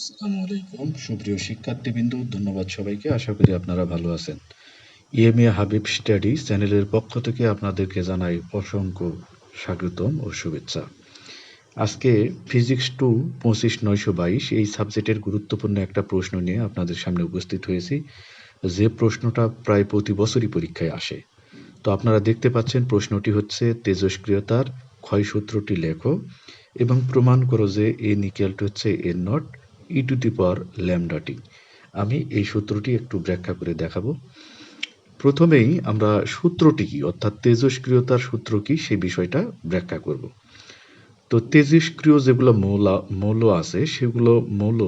আসসালামু আলাইকুম। সুপ্রিয় শিক্ষার্থীবৃন্দ, ধন্যবাদ সবাইকে। আশা করি আপনারা ভালো আছেন। ইএমএ হাবিব স্টাডি চ্যানেলের পক্ষ থেকে আপনাদেরকে জানাই অসংখ্য স্বাগতম ও শুভেচ্ছা। আজকে ফিজিক্স টু পঁচিশ নয়শো বাইশ এই সাবজেক্টের গুরুত্বপূর্ণ একটা প্রশ্ন নিয়ে আপনাদের সামনে উপস্থিত হয়েছি। যে প্রশ্নটা প্রায় প্রতি বছরই পরীক্ষায় আসে। তো আপনারা দেখতে পাচ্ছেন প্রশ্নটি হচ্ছে তেজস্ক্রিয়তার ক্ষয়সূত্রটি লেখো এবং প্রমাণ করো যে এ নিকেলটি হচ্ছে N naught. E to the power ল্যামডাটি আমি এই সূত্রটি একটু ব্যাখ্যা করে দেখাবো। প্রথমেই আমরা সূত্রটি কি, অর্থাৎ তেজস্ক্রিয়তার সূত্র কি, সেই বিষয়টা ব্যাখ্যা করব। তো তেজস্ক্রিয় যেগুলো মৌল মৌল আছে, সেগুলো মৌল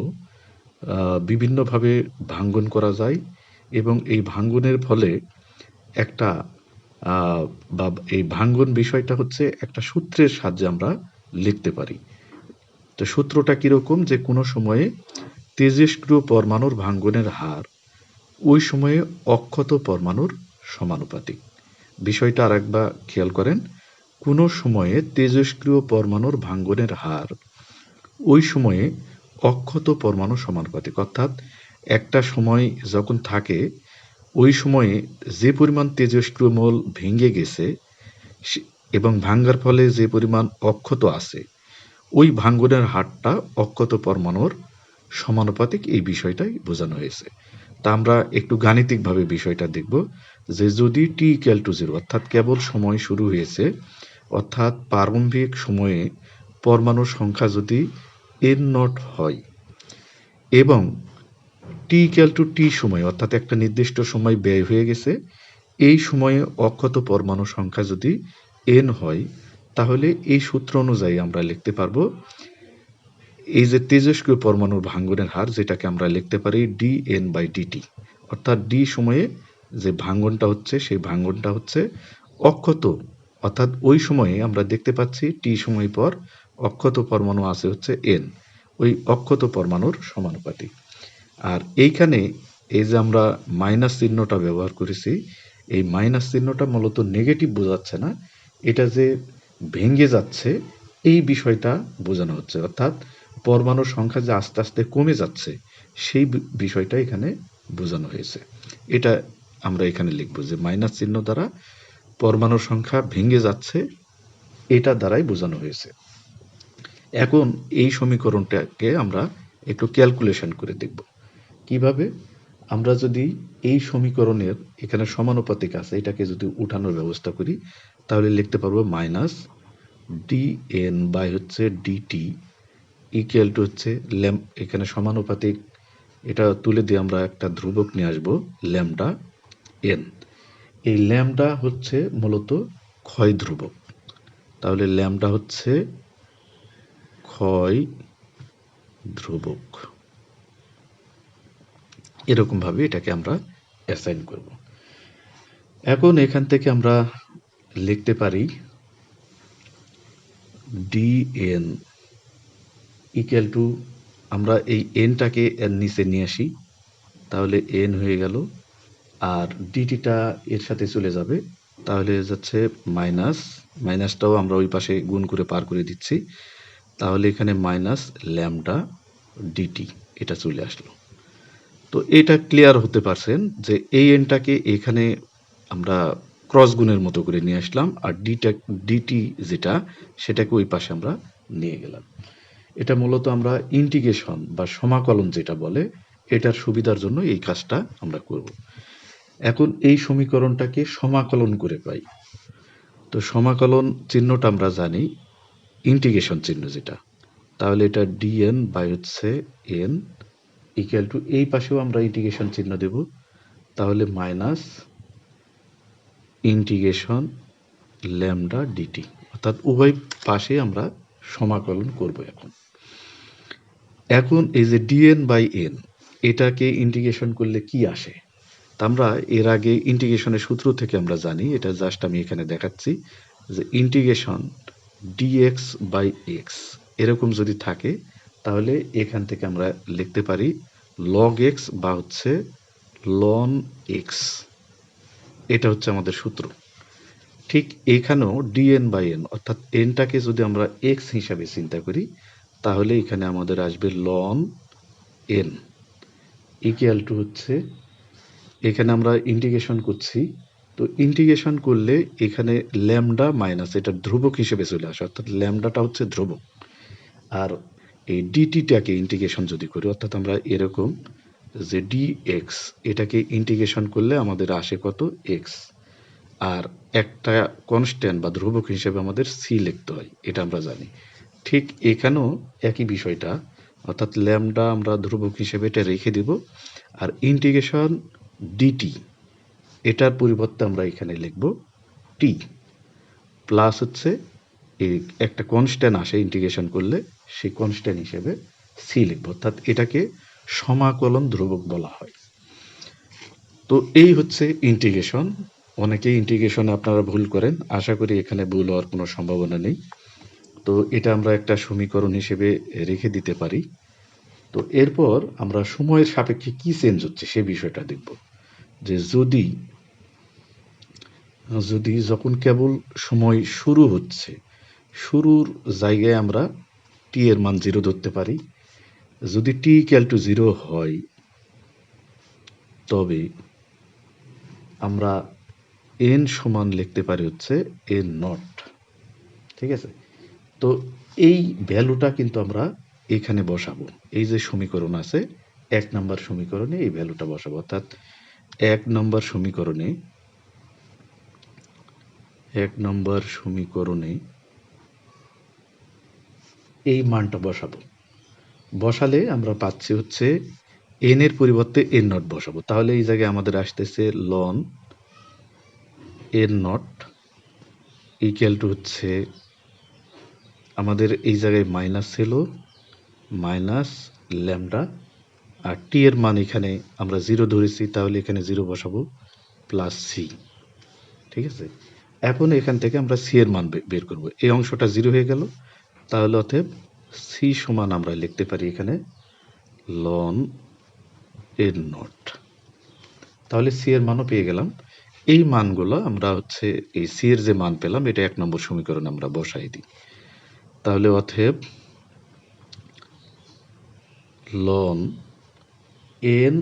বিভিন্নভাবে ভাঙ্গন করা যায় এবং এই ভাঙ্গনের ফলে একটা বা এই ভাঙ্গন বিষয়টা হচ্ছে একটা সূত্রের সাহায্যে আমরা লিখতে পারি। তো সূত্রটা কীরকম যে কোনো সময়ে তেজস্ক্রিয় পরমাণুর ভাঙ্গনের হার ওই সময়ে অক্ষত পরমাণুর সমানুপাতিক। বিষয়টা আরেকবার খেয়াল করেন, কোনো সময়ে তেজস্ক্রিয় পরমাণুর ভাঙ্গনের হার ওই সময়ে অক্ষত পরমাণু সমানুপাতিক। অর্থাৎ একটা সময় যখন থাকে, ওই সময়ে যে পরিমাণ তেজস্ক্রিয় মৌল ভেঙে গেছে এবং ভাঙ্গার ফলে যে পরিমাণ অক্ষত আছে ওই ভাঙ্গনের হারটা অক্ষত পরমাণুর সমানুপাতিক এই বিষয়টাই বোঝানো হয়েছে। তা আমরা একটু গাণিতিকভাবে বিষয়টা দেখব যে যদি টি ইকুয়াল টু জিরো অর্থাৎ কেবল সময় শুরু হয়েছে, অর্থাৎ প্রারম্ভিক সময়ে পরমাণুর সংখ্যা যদি এন নট হয়, এবং টি ইকুয়াল টু টি সময়, অর্থাৎ একটা নির্দিষ্ট সময় ব্যয় হয়ে গেছে, এই সময়ে অক্ষত পরমাণু সংখ্যা যদি এন হয় তাহলে এই সূত্র অনুযায়ী আমরা লিখতে পারব এই যে তেজস্ক্রিয় পরমাণুর ভাঙ্গনের হার, যেটাকে আমরা লিখতে পারি ডি এন বাই ডিটি অর্থাৎ ডি সময়ে যে ভাঙ্গনটা হচ্ছে, সেই ভাঙ্গনটা হচ্ছে অক্ষত। অর্থাৎ ওই সময়ে আমরা দেখতে পাচ্ছি টি সময় পর অক্ষত পরমাণু আছে হচ্ছে এন ওই অক্ষত পরমাণুর সমানুপাতিক। আর এইখানে এই যে আমরা মাইনাস চিহ্নটা ব্যবহার করেছি, এই মাইনাস চিহ্নটা মূলত নেগেটিভ বোঝাচ্ছে না, এটা যে ভেঙে যাচ্ছে, এই বিষয়টা বোঝানো হচ্ছে। অর্থাৎ পরমাণুর সংখ্যা যে আস্তে আস্তে কমে যাচ্ছে, সেই বিষয়টা এখানে বোঝানো হয়েছে। এটা আমরা এখানে লিখব যে মাইনাস চিহ্ন দ্বারা পরমাণুর সংখ্যা ভেঙে যাচ্ছে, এটা দ্বারাই বোঝানো হয়েছে। এখন এই সমীকরণটাকে আমরা একটু ক্যালকুলেশন করে দেখব। কীভাবে? আমরা যদি এই সমীকরণের এখানে সমানুপাতিক আছে, এটাকে যদি উঠানোর ব্যবস্থা করি তাহলে লিখতে পারব মাইনাস ডি এন বাই হচ্ছে ডিটি ইকুয়াল টু হচ্ছে ল্যাম এখানে সমানুপাতিক। এটা তুলে দিয়ে আমরা একটা ধ্রুবক নিয়ে আসব ল্যামডা এন এই ল্যামডা হচ্ছে মূলত ক্ষয় ধ্রুবক। তাহলে ল্যামডা হচ্ছে ক্ষয় ধ্রুবক। এরকমভাবে এটাকে আমরা অ্যাসাইন করব। এখন এখান থেকে আমরা লিখতে পারি ডি এন ইকুয়াল টু আমরা এই এনটাকে এর নিচে নিয়ে আসি, তাহলে এন হয়ে গেল, আর ডিটিটা এর সাথে চলে যাবে, তাহলে যাচ্ছে মাইনাস মাইনাসটাও আমরা ওই পাশে গুণ করে পার করে দিচ্ছি, তাহলে এখানে মাইনাস ল্যামডা ডিটি এটা চলে আসলো। তো এটা ক্লিয়ার হতে পারছেন যে এই এনটাকে এখানে আমরা ক্রস গুণের মতো করে নিয়ে আসলাম, আর ডিটা ডিটি যেটা, সেটাকে ওই পাশে আমরা নিয়ে গেলাম। এটা মূলত আমরা ইন্টিগ্রেশন বা সমাকলন যেটা বলে, এটার সুবিধার জন্য এই কাজটা আমরা করব। এখন এই সমীকরণটাকে সমাকলন করে পাই। তো সমাকলন চিহ্নটা আমরা জানি ইন্টিগ্রেশন চিহ্ন যেটা। তাহলে এটা ডিএন বাই হচ্ছে এন ইকুয়াল টু এই পাশেও আমরা ইন্টিগ্রেশন চিহ্ন দেব। তাহলে মাইনাস ইন্টিগ্রেশন ল্যামডা ডিটি অর্থাৎ উভয় পাশে আমরা সমাকলন করব এখন। এখন এই যে ডিএন বাই এন এটাকে ইন্টিগ্রেশন করলে কি আসে? তা আমরা এর আগে ইন্টিগ্রেশনের সূত্র থেকে আমরা জানি, এটা জাস্ট আমি এখানে দেখাচ্ছি, যে ইন্টিগ্রেশন ডিএক্স বাই এক্স এরকম যদি থাকে, তাহলে এখান থেকে আমরা লিখতে পারি লগ এক্স বা হচ্ছে লন এক্স এটা হচ্ছে আমাদের সূত্র। ঠিক এখানেও ডিএন বাই এন অর্থাৎ এনটাকে যদি আমরা এক্স হিসাবে চিন্তা করি, তাহলে এখানে আমাদের আসবে লন এন ইকুয়াল টু হচ্ছে, এখানে আমরা ইন্টিগ্রেশন করছি, তো ইন্টিগ্রেশন করলে এখানে ল্যামডা মাইনাস এটা ধ্রুবক হিসেবে চলে আসে, অর্থাৎ ল্যামডাটা হচ্ছে ধ্রুবক। আর এই ডিটিটাকে ইন্টিগ্রেশন যদি করি, অর্থাৎ আমরা এরকম যে ডি এক্স এটাকে ইন্টিগ্রেশন করলে আমাদের আসে কত এক্স আর একটা কনস্ট্যান্ট বা ধ্রুবক হিসেবে আমাদের সি লিখতে হয়, এটা আমরা জানি। ঠিক এখানেও একই বিষয়টা, অর্থাৎ ল্যামডা আমরা ধ্রুবক হিসেবে এটা রেখে দিব। আর ইন্টিগ্রেশন ডিটি এটার পরিবর্তে আমরা এখানে লিখব টি প্লাস হচ্ছে এই একটা কনস্ট্যান্ট আসে ইন্টিগ্রেশন করলে, সেই কনস্ট্যান্ট হিসেবে সি লিখব। অর্থাৎ এটাকে সমাকলন ধ্রুবক বলা হয়। তো এই হচ্ছে ইন্টিগ্রেশন অনেকেই ইন্টিগ্রেশনে আপনারা ভুল করেন। আশা করি এখানে ভুল হওয়ার কোনো সম্ভাবনা নেই। তো এটা আমরা একটা সমীকরণ হিসেবে রেখে দিতে পারি। তো এরপর আমরা সময়ের সাপেক্ষে কি চেঞ্জ হচ্ছে সে বিষয়টা দেখব। যে যদি যদি যখন কেবল সময় শুরু হচ্ছে, শুরুর জায়গায় আমরা টি এর মান জিরো ধরতে পারি যদি টি ইকুয়াল টু জিরো হয়, তবে আমরা এন সমান লিখতে পারি হচ্ছে এন নট ঠিক আছে? তো এই ভ্যালুটা কিন্তু আমরা এখানে বসাবো। এই যে সমীকরণ আছে, এক নম্বর সমীকরণে এই ভ্যালুটা বসাবো। অর্থাৎ এক নম্বর সমীকরণে, এক নম্বর সমীকরণে এই মানটা বসাবো। বসালে আমরা পাচ্ছি হচ্ছে এন এর পরিবর্তে এন নট বসাবো। তাহলে এই জায়গায় আমাদের আসতেছে ln N naught equal to হচ্ছে আমাদের এই জায়গায় মাইনাস ছিল মাইনাস ল্যামডা আর টি এর মান এখানে আমরা জিরো ধরেছি, তাহলে এখানে জিরো বসাবো প্লাস সি ঠিক আছে? এখন এখান থেকে আমরা সি এর মান বের করব। এই অংশটা জিরো হয়ে গেল, তাহলে অতএব সি সমান আমরা লিখতে পারি এখানে লন এর নট। তাহলে সি এর মানও পেয়ে গেলাম। এই মানগুলো আমরা হচ্ছে এই সি এর যে মান পেলাম, এটা এক নম্বর সমীকরণ আমরা বসাই দিই। তাহলে অতএব লন এন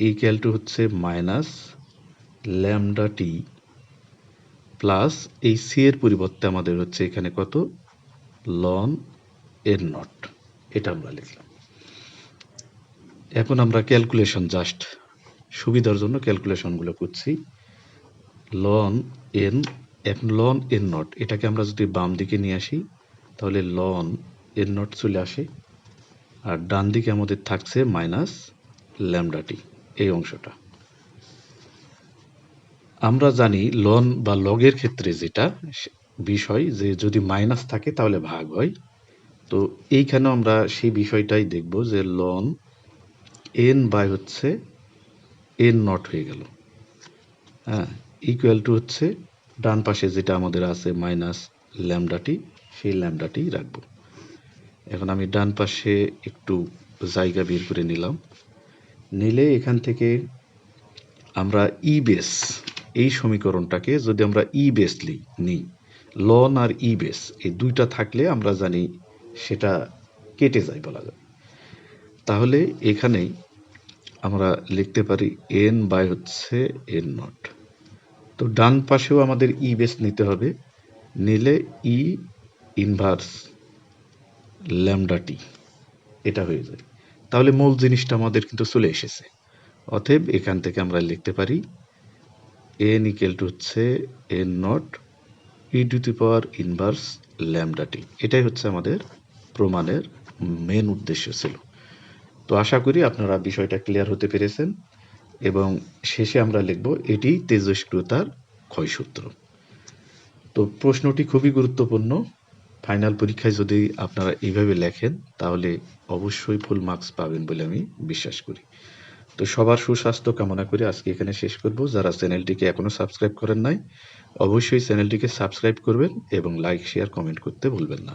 ইকুয়াল টু হচ্ছে মাইনাস ল্যামডা টি প্লাস এই সি এর পরিবর্তে আমাদের হচ্ছে এখানে কত? লন এন নট এটা আমরা লিখলাম। এখন আমরা ক্যালকুলেশন জাস্ট সুবিধার জন্য ক্যালকুলেশনগুলো করছি লন এন এখন লন এন নট এটাকে আমরা যদি বাম দিকে নিয়ে আসি, তাহলে লন এন নট চলে আসে। আর ডান দিকে আমাদের থাকছে মাইনাস ল্যামডাটি এই অংশটা। আমরা জানি লন বা লগের ক্ষেত্রে যেটা, বিষয় যে যদি মাইনাস থাকে তাহলে ভাগ হয়। তো এইখানে আমরা সেই বিষয়টাই দেখব যে লন এন বাই হচ্ছে এন নট হয়ে গেল। হ্যাঁ ইকুয়াল টু হচ্ছে ডান পাশে যেটা আমাদের আছে মাইনাস ল্যামডাটি সেই ল্যামডাটি রাখব। এখন আমি ডান পাশে একটু জায়গা বের করে নিলাম। নিলে এখান থেকে আমরা ই বেস এই সমীকরণটাকে যদি আমরা ই বেস নিই লন আর ই বেস এই দুইটা থাকলে আমরা জানি সেটা কেটে যায় বলা যায়। তাহলে এখানেই আমরা লিখতে পারি এন বাই হচ্ছে এন নট তো ডান পাশেও আমাদের ই বেস নিতে হবে, নিলে ই ইনভার্স ল্যামডা টি এটা হয়ে যায়। তাহলে মূল জিনিসটা আমাদের কিন্তু চলে এসেছে। অতএব এখান থেকে আমরা লিখতে পারি এন ইকুয়াল টু হচ্ছে N naught e to the power inverse lambda t এটাই হচ্ছে আমাদের প্রমাণের মেন উদ্দেশ্য ছিল। তো আশা করি আপনারা বিষয়টা ক্লিয়ার হতে পেরেছেন এবং শেষে আমরা লিখব, এটি তেজস্ক্রিয়তার ক্ষয়সূত্র। তো প্রশ্নটি খুবই গুরুত্বপূর্ণ। ফাইনাল পরীক্ষায় যদি আপনারা এইভাবে লেখেন, তাহলে অবশ্যই ফুল মার্কস পাবেন বলে আমি বিশ্বাস করি। তো সবার সুস্বাস্থ্য কামনা করে আজকে এখানে শেষ করব। যারা চ্যানেলটিকে এখনও সাবস্ক্রাইব করেন নাই, অবশ্যই চ্যানেলটিকে সাবস্ক্রাইব করবেন এবং লাইক শেয়ার কমেন্ট করতে ভুলবেন না।